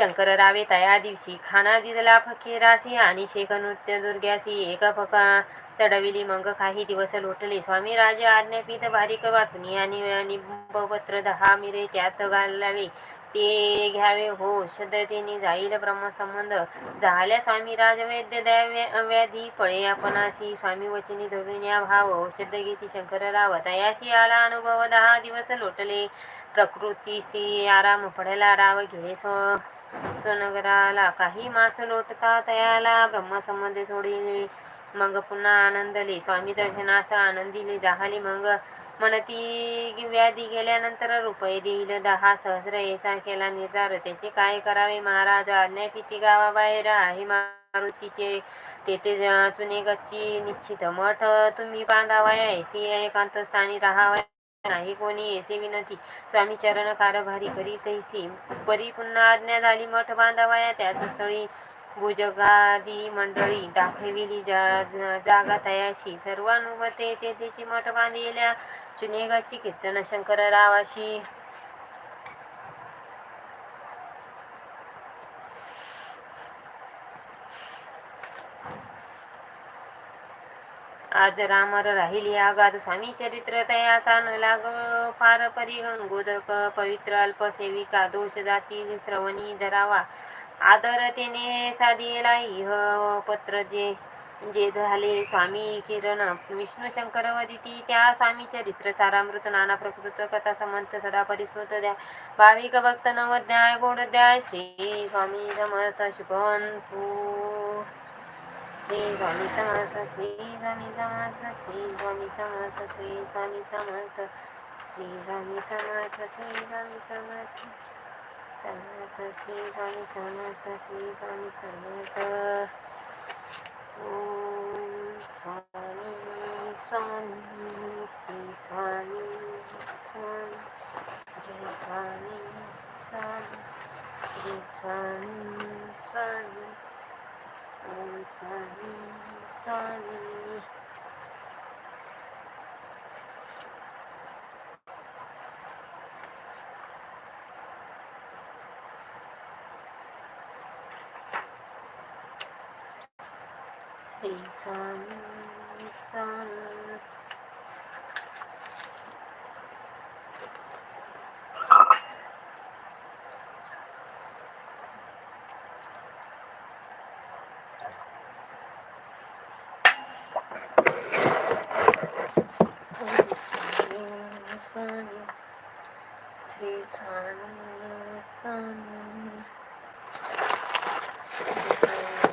शंकररावे तया दिवशी खाना दिदला फकीरासी आणि शेख नृत्य दुर्ग्यासी एक फका चढविली मग काही दिवस लोटले स्वामी राजे आज्ञापीत बारीक वाटणी आणि निंबपत्र दहा मिरे त्यात घालावे ते घ्यावे हो श्रद्धतेने जाईल ब्रह्मसंबंध झाल्या स्वामी राजवैद्य द्याव्या व्याधी पळे आपणाशी स्वामी वचनी धरून या भाव औषध घेती शंकरराव तयाशी आला अनुभव दहा दिवस लोटले प्रकृतीशी आराम पडला राव घे स्व सोनगराला काही मास लोटता तयाला ब्रह्मसंबंध सोडिली मग पुन्हा आनंदले. स्वामी दर्शनास आनंदीले दहाली मग म्हणती व्याधी गेल्यानंतर रुपये देईल. दहा सहस्र येसा केला निर्धार. त्याचे काय करावे महाराज? आज्ञापिती गावाबाहेर आहे मारुतीचे? तेथे चुने गच्ची निश्चित मठ. तुम्ही बांधावाया. ऐसी एकांत स्थानी राहावया. नाही कोणी येसे विनंती स्वामी चरण कारभारी करी तैसी परी पुन्हा आज्ञा झाली मठ बांधावाया. त्याच स्थळी भुजगादी मंडळी दाखविली जा जागा तयाशी सर्वानुमते तेथेची मठ बांधिल्या चुनेगाची कीर्तन शंकररावाशी आज रामर राहिली आगात स्वामी चरित्र तयाचा न लाग. फार परी गोदक पवित्र अल्पसेविका दोष जाती श्रवणी धरावा. आदरतेने साधीला इह. पत्र जे जे झाले स्वामी किरण. विष्णू शंकर वदिती त्या स्वामी चरित्र. सारामृत नाना प्रकृत कथा समंत सदा परिस्मृत द्या. भाविक भक्त नवद्याय गोडद्याय श्री स्वामी समर्थ शुभवंतु. श्री स्वामी समर्थ श्री स्वामी समर्थ श्री स्वामी समर्थ श्री स्वामी समर्थ श्री स्वामी समर्थ श्री स्वामी समर्थ समर्थ श्री स्वामी समर्थ श्री स्वामी समर्थ ओम स्वामी स्वामी श्री स्वामी स्वामी जय स्वामी स्वामी श्री स्वामी स्वामी ओम स्वामी स्वामी श्री स्वामी स्वामी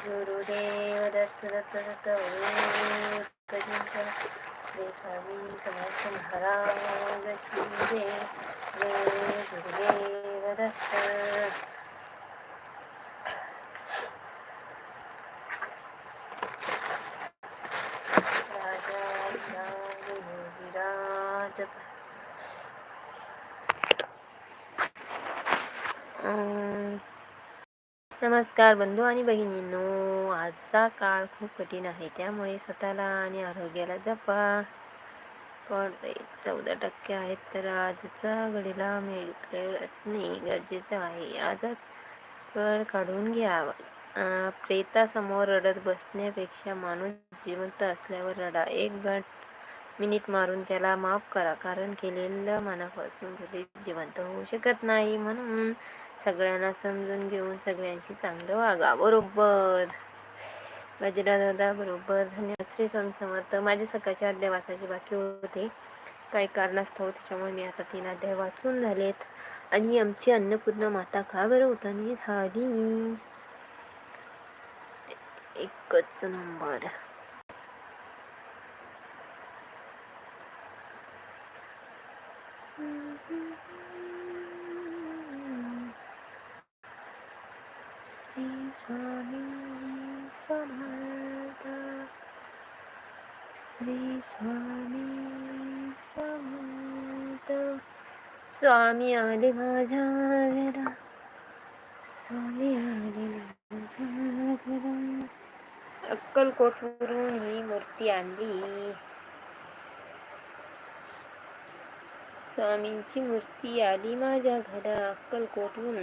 गुरुदेव दत्त दत्त दत्त ओम कधीचं श्री स्वामी समर्थ महाराज की जय जय गुरुदेव दत्त नमस्कार बंधू आणि बहिणींनो. आजचा काळ खूप कठीण आहे. त्यामुळे स्वतःला आणि आरोग्याला जपा. पण चौदा टक्के आहेत तर आजचा घडीला मेडिकल असणे गरजेचं आहे. आज वेळ काढून घ्या प्रेतासमोर रडत बसण्यापेक्षा माणूस जिवंत असल्यावर रडा. एक गट मिनिट मारून त्याला माफ करा कारण केलेलं मनापासून कधी जिवंत होऊ शकत नाही म्हणून सगळ्यांना समजून घेऊन सगळ्यांशी चांगलं वागा बरोबर. बाजीराव दादा बरोबर. धन्यवाद. श्री स्वामी समर्थ. माझे सकाळचे अध्याय वाचायचे बाकी होते. काही कारणास्तव त्याच्यामुळे मी आता तीन अध्याय वाचून झालेत. आणि आमची अन्नपूर्ण माता का बरं उतानी झाली. एकच नंबर. श्री स्वामी समर्थ श्री स्वामी समर्थ स्वामी आले माझ्या घरा स्वामी आले माझ्या घरा अक्कलकोटवरून ही मूर्ती आणली. स्वामींची मूर्ती आली माझ्या घरा अक्कलकोटहून